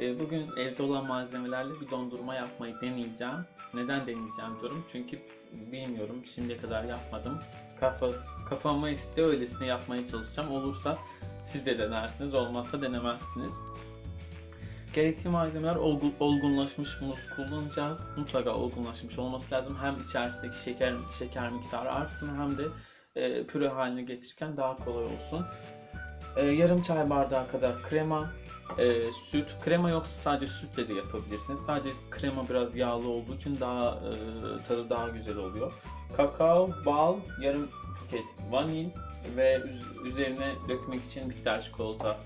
Ee, Bugün evde olan malzemelerle bir dondurma yapmayı deneyeceğim. Neden deneyeceğim diyorum çünkü bilmiyorum şimdiye kadar yapmadım. Kafas, kafama esti öylesine yapmaya çalışacağım. Olursa siz de denersiniz, olmazsa denemezsiniz. Gerekli malzemeler olgu- olgunlaşmış muz kullanacağız. Mutlaka olgunlaşmış olması lazım. Hem içerisindeki şeker şeker miktarı artsın hem de e, püre haline getirirken daha kolay olsun. Ee, yarım çay bardağı kadar krema, e, süt. Krema yoksa sadece sütle de yapabilirsiniz. Sadece krema biraz yağlı olduğu için daha e, tadı daha güzel oluyor. Kakao, bal, yarım paket vanil ve üz- üzerine dökmek için bitter çikolata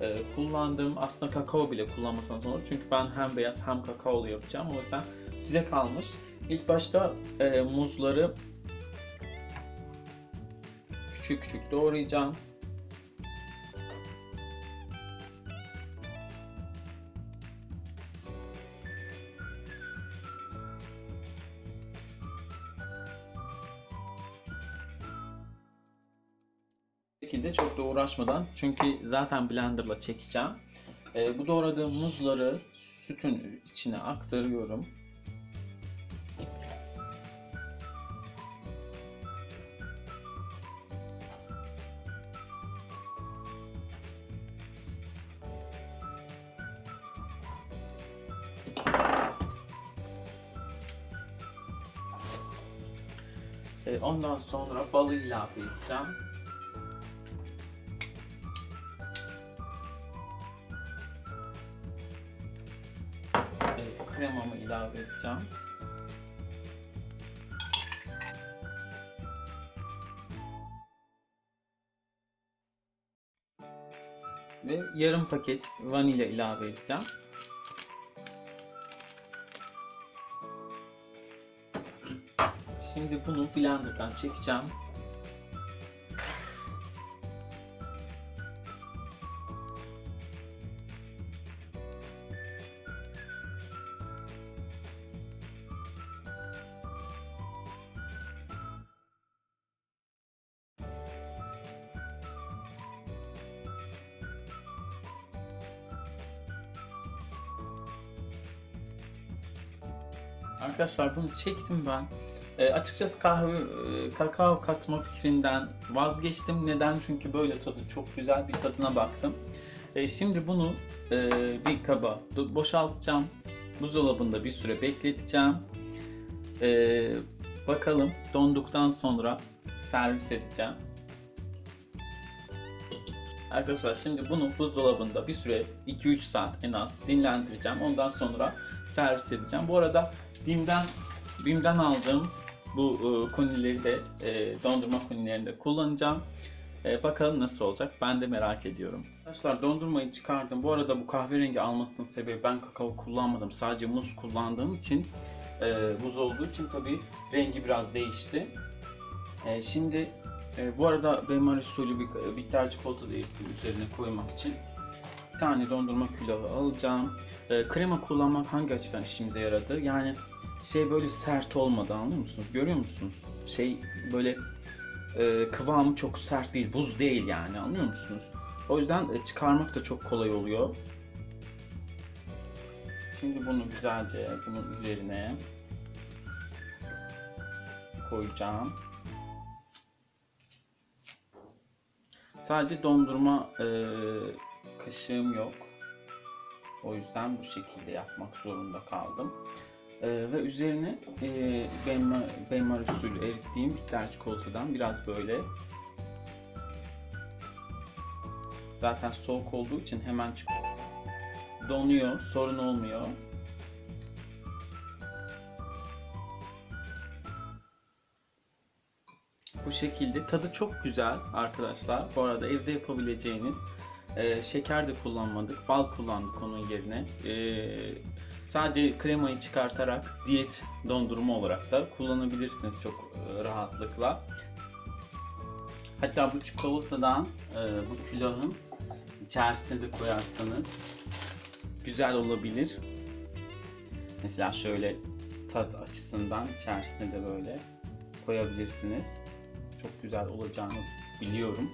e, kullandım. Aslında kakao bile kullanmasanız olur. Çünkü ben hem beyaz hem kakaolu yapacağım. O yüzden size kalmış. İlk başta e, muzları küçük küçük doğrayacağım. Şekilde çok da uğraşmadan çünkü zaten blenderla çekeceğim. Ee, bu doğradığım muzları sütün içine aktarıyorum. Ee, ondan sonra balı ilave kremamı ilave edeceğim. Ve yarım paket vanilya ilave edeceğim. Şimdi bunu blenderdan çekeceğim. Arkadaşlar bunu çektim ben. E, açıkçası kahve, e, kakao katma fikrinden vazgeçtim. Neden? Çünkü böyle tadı çok güzel bir tadına baktım. E, şimdi bunu e, bir kaba boşaltacağım. Buzdolabında bir süre bekleteceğim. E, bakalım donduktan sonra servis edeceğim. Arkadaşlar şimdi bunu buzdolabında bir süre 2-3 saat en az dinlendireceğim. Ondan sonra servis edeceğim. Bu arada Bim'den Bim'den aldığım bu e, konileri de e, dondurma konilerini de kullanacağım. E, bakalım nasıl olacak. Ben de merak ediyorum. Arkadaşlar dondurmayı çıkardım. Bu arada bu kahverengi almasının sebebi ben kakao kullanmadım. Sadece muz kullandığım için e, buz olduğu için tabii rengi biraz değişti. E, şimdi e, bu arada benmar usulü bir bitter çikolata da üzerine koymak için. Tane dondurma külahı alacağım. E, krema kullanmak hangi açıdan işimize yaradı? Yani şey böyle sert olmadı anlıyor musunuz? Görüyor musunuz? Şey böyle e, kıvamı çok sert değil, buz değil yani anlıyor musunuz? O yüzden e, çıkarmak da çok kolay oluyor. Şimdi bunu güzelce bunun üzerine koyacağım. Sadece dondurma e, kaşığım yok. O yüzden bu şekilde yapmak zorunda kaldım. E, ve üzerine e, benmar, usulü erittiğim bitter çikolatadan biraz böyle zaten soğuk olduğu için hemen. Donuyor, sorun olmuyor. Bu şekilde tadı çok güzel arkadaşlar. Bu arada evde yapabileceğiniz e, şeker de kullanmadık. Bal kullandık onun yerine. E, sadece kremayı çıkartarak diyet dondurma olarak da kullanabilirsiniz çok e, rahatlıkla. Hatta bu çikolatadan e, bu külahın içerisine de koyarsanız güzel olabilir. Mesela şöyle tat açısından içerisine de böyle koyabilirsiniz. Çok güzel olacağını biliyorum.